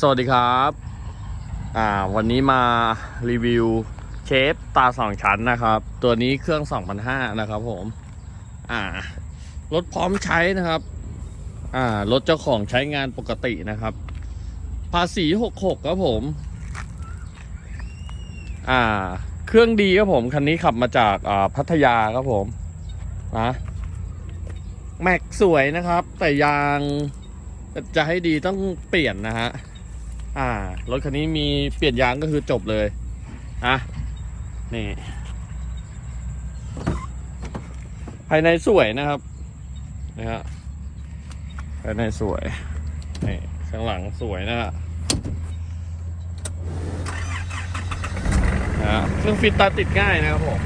สวัสดีครับอ่าวันนี้มารีวิวเชฟตาสองชั้นนะครับ ตัวนี้เครื่อง 2,500 นะครับผมอ่ารถพร้อมใช้นะครับอ่ารถเจ้าของใช้งานปกตินะครับ ภาษี 66 ครับผมอ่าเครื่องดีครับผม คันนี้ขับมาจากอ่าพัทยาครับผมนะแม็กสวยนะครับ แต่ยางจะให้ดีต้องเปลี่ยนนะฮะ อ่ารถคันนี้มีเปลี่ยนยางก็คือจบเลยอะนี่ภายในสวยนะครับนะฮะภายในสวยนี่ข้างหลังสวยนะฮะนะฮะเครื่องฟิตตาติดง่ายนะครับผม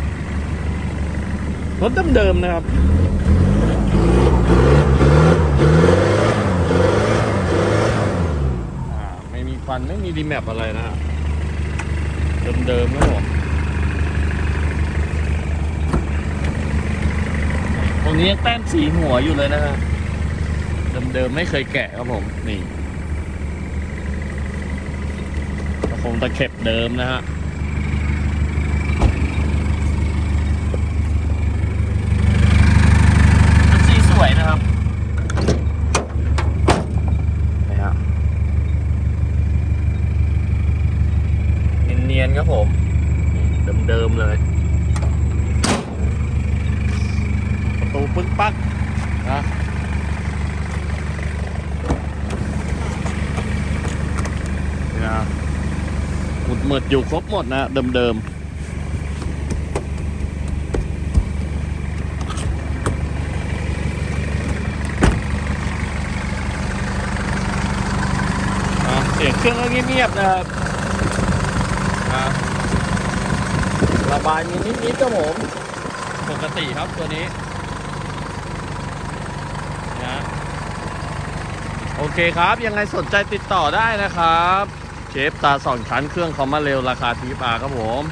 รถเดิมๆนะครับ อ่าไม่มีควั นไม่มีดีแมปอะไรนะเดิมๆนะผมตรงนี้ยังแต้มสีหัวอยู่เลยนะฮะเดิมๆไม่เคยแกะครับผมนี่กระโปรงตะเข็บเดิมนะฮะสีสวยนะครับนี่ฮะ เนครับผม เดิมๆเลย ประตูปึ้งปักนะเนี่ยหมุดหมดอยู่ครบหมดนะ เดิมๆเสียงเครื่องก็เงียบๆนะครับ อะระบายมีนิดๆครับผมปกติครับตัวนี้นะโอเคครับ ยังไงสนใจติดต่อได้นะครับ เชฟตาสองชั้นเครื่องคอมมาเร็วราคาทีปาครับผม